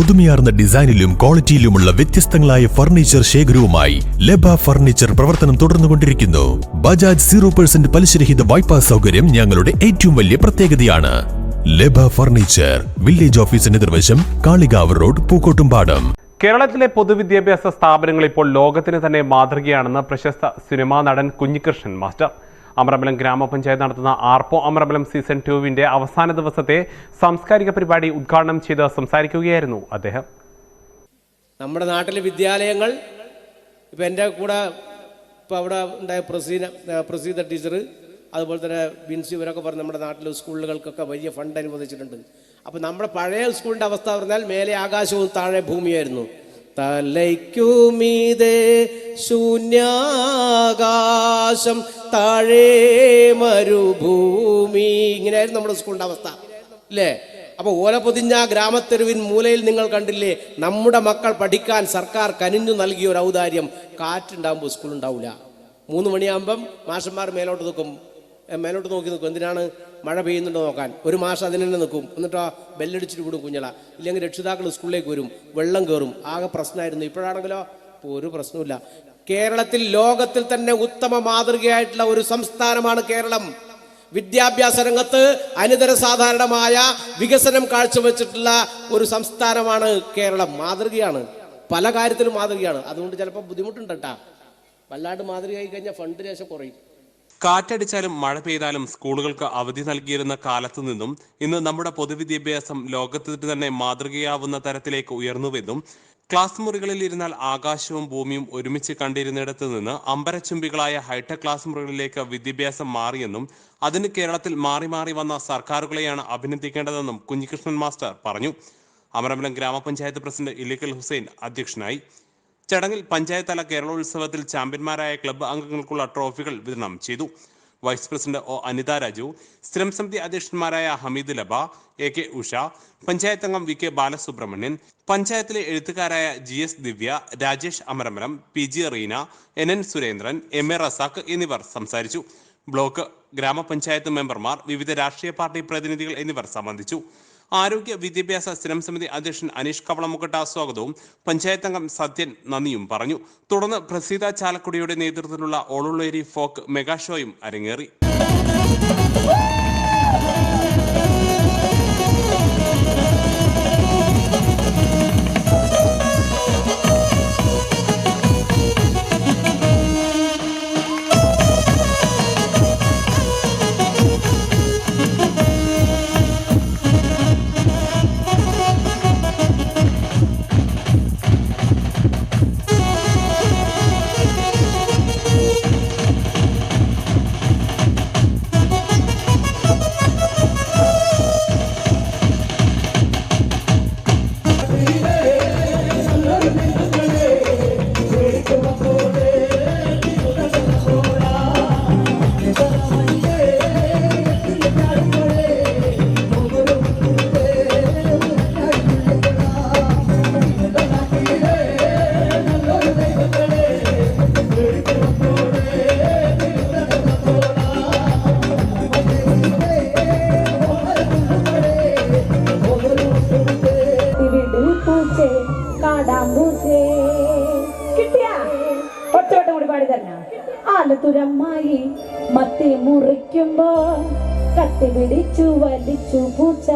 പുതുമയാർന്ന ഡിസൈനിലും ക്വാളിറ്റിയിലുമുള്ള വ്യത്യസ്തങ്ങളായ ഫർണിച്ചർ ശേഖരവുമായി ലബ ഫർണിച്ചർ പ്രവർത്തനം തുടർന്നുകൊണ്ടിരിക്കുന്നു. ബജാജ് സീറോ പെർസെന്റ് പലിശരഹിത വായ്പാ സൗകര്യം ഞങ്ങളുടെ ഏറ്റവും വലിയ പ്രത്യേകതയാണ്. ലബ ഫർണിച്ചർ വില്ലേജ് ഓഫീസിന് നിർവശം കാളികാവ് റോഡ് പൂക്കോട്ടുംപാടം. കേരളത്തിലെ പൊതുവിദ്യാഭ്യാസ സ്ഥാപനങ്ങൾ ഇപ്പോൾ ലോകത്തിന് തന്നെ മാതൃകയാണെന്ന് പ്രശസ്ത സിനിമാ നടൻ കുഞ്ഞികൃഷ്ണൻ മാസ്റ്റർ. അമരമ്പലം ഗ്രാമപഞ്ചായത്ത് നടത്തുന്ന ആർപ്പോ അമരമ്പലം സീസൺ ടുവിന്റെ അവസാന ദിവസത്തെ സാംസ്കാരിക പരിപാടി ഉദ്ഘാടനം ചെയ്ത് സംസാരിക്കുകയായിരുന്നു അദ്ദേഹം. നമ്മുടെ നാട്ടിലെ വിദ്യാലയങ്ങൾ ഇപ്പം എന്റെ കൂടെ ഇപ്പോൾ അവിടെ ഉണ്ടായ പ്രസീന പ്രസീത ടീച്ചർ അതുപോലെ തന്നെ ബിൻസി ഇവരൊക്കെ പറഞ്ഞ് നമ്മുടെ നാട്ടിലെ സ്കൂളുകൾക്കൊക്കെ വലിയ ഫണ്ട് അനുവദിച്ചിട്ടുണ്ട്. അപ്പോൾ നമ്മുടെ പഴയ സ്കൂളിന്റെ അവസ്ഥ പറഞ്ഞാൽ മേലെ ആകാശവും താഴെ ഭൂമിയായിരുന്നു. തലയ്ക്കുമീതേ ശൂന്യാകാശം താഴേ മരുഭൂമി. ഇങ്ങനെയായിരുന്നു നമ്മുടെ സ്കൂളിന്റെ അവസ്ഥ. അല്ലേ അപ്പോൾ ഓല പൊതിഞ്ഞ ഗ്രാമത്തെരുവിൻ മൂലയിൽ നിങ്ങൾ കണ്ടില്ലേ? നമ്മുടെ മക്കൾ പഠിക്കാൻ സർക്കാർ കനിഞ്ഞു നൽകിയ ഒരു ഔദാര്യം. കാറ്റുണ്ടാകുമ്പോൾ സ്കൂൾ ഉണ്ടാവില്ല മൂന്ന് മണിയാകുമ്പം മാഷന്മാർ മേലോട്ട് നിൽക്കും. മേലോട്ട് നോക്കി നിൽക്കും. എന്തിനാണ് മഴ പെയ്യുന്നുണ്ടോ നോക്കാൻ? ഒരു മാസം അതിന് തന്നെ നിൽക്കും. ആ ബെല്ലടിച്ചിട്ട് വിടും കുഞ്ഞള. ഇല്ലെങ്കിൽ രക്ഷിതാക്കൾ സ്കൂളിലേക്ക് വരും. വെള്ളം കയറും. ആകെ പ്രശ്നമായിരുന്നു. ഇപ്പോഴാണെങ്കിലോ? ഇപ്പോൾ ഒരു പ്രശ്നമില്ല കേരളത്തിൽ ലോകത്തിൽ തന്നെ ഉത്തമ മാതൃകയായിട്ടുള്ള ഒരു സംസ്ഥാനമാണ് കേരളം. വിദ്യാഭ്യാസ രംഗത്ത് അനിതര സാധാരണമായ വികസനം കാഴ്ചവെച്ചിട്ടുള്ള ഒരു സംസ്ഥാനമാണ് കേരളം. മാതൃകയാണ്. പല കാര്യത്തിലും മാതൃകയാണ്. അതുകൊണ്ട് ചിലപ്പോൾ ബുദ്ധിമുട്ടുണ്ട് കേട്ടാ. വല്ലാണ്ട് മാതൃകയായി കഴിഞ്ഞാൽ ഫണ്ട് ശേഷം കുറയും. കാറ്റടിച്ചാലും മഴ പെയ്താലും സ്കൂളുകൾക്ക് അവധി നൽകിയിരുന്ന കാലത്തു നിന്നും ഇന്ന് നമ്മുടെ പൊതുവിദ്യാഭ്യാസം ലോകത്തിന് തന്നെ മാതൃകയാവുന്ന തരത്തിലേക്ക് ഉയർന്നുവെന്നും ക്ലാസ് മുറികളിൽ ഇരുന്നാൽ ആകാശവും ഭൂമിയും ഒരുമിച്ച് കണ്ടിരുന്നിടത്തു നിന്ന് അമ്പരച്ചുംബികളായ ഹൈടെക് ക്ലാസ് മുറികളിലേക്ക് വിദ്യാഭ്യാസം മാറിയെന്നും അതിന് കേരളത്തിൽ മാറി മാറി വന്ന സർക്കാരുകളെയാണ് അഭിനന്ദിക്കേണ്ടതെന്നും കുഞ്ഞികൃഷ്ണൻ മാസ്റ്റർ പറഞ്ഞു. അമരമ്പലം ഗ്രാമപഞ്ചായത്ത് പ്രസിഡന്റ് ഇല്ലിക്കൽ ഹുസൈൻ അധ്യക്ഷനായി. ചടങ്ങിൽ പഞ്ചായത്ത് തല കേരളോത്സവത്തിൽ ചാമ്പ്യന്മാരായ ക്ലബ്ബ് അംഗങ്ങൾക്കുള്ള ട്രോഫികൾ വിതരണം ചെയ്തു. Vice president O Anitha Raju സ്ഥിരം സമിതി അധ്യക്ഷന്മാരായ ഹമീദ് ലബ എ കെ ഉഷ പഞ്ചായത്ത് അംഗം വി കെ ബാലസുബ്രഹ്മണ്യൻ പഞ്ചായത്തിലെ എഴുത്തുകാരായ G S Divya Rajesh അമരമരം P G Reena N N Surendran M A Razak എന്നിവർ സംസാരിച്ചു. ബ്ലോക്ക് ഗ്രാമപഞ്ചായത്ത് മെമ്പർമാർ വിവിധ രാഷ്ട്രീയ പാർട്ടി പ്രതിനിധികൾ എന്നിവർ സംബന്ധിച്ചു. ആരോഗ്യ വിദ്യാഭ്യാസ സ്ഥിരം സമിതി അധ്യക്ഷൻ അനീഷ് കവളമുക്കട്ട സ്വാഗതവും. പഞ്ചായത്ത് അംഗം സത്യൻ നന്ദിയും പറഞ്ഞു. തുടർന്ന് പ്രസീത ചാലക്കുടിയുടെ നേതൃത്വത്തിലുള്ള ഓളുള്ളേരി ഫോക്ക് മെഗാ ഷോയും അരങ്ങേറി. പൂച്ചേ കാടാം പൂച്ചേ കിട്ടിയാ? ഒറ്റവട്ടം കൂടി പാടി തന്നെ ആലത്തുരമ്മായി മത്തി മുറിക്കുമ്പോ കത്തി പിടിച്ചു വലിച്ചു പൂച്ച.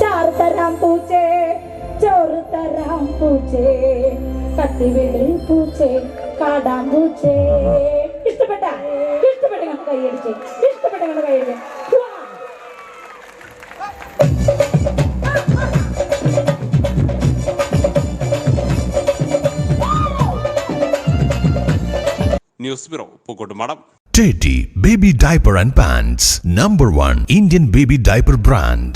ചാറ് തരാം പൂച്ചേ ചോറ് തരാം പൂച്ചേ. കത്തി വിളി പൂച്ചേ കാടാം പൂച്ചേ ഇഷ്ടപ്പെട്ട ഇഷ്ടപ്പെട്ട കൈയടിച്ചേ. ഇഷ്ടപ്പെട്ട കൈയടിച്ചേ. News bureau Pookkottumadam Teddy Baby Diaper and Pants Number 1 Indian Baby Diaper Brand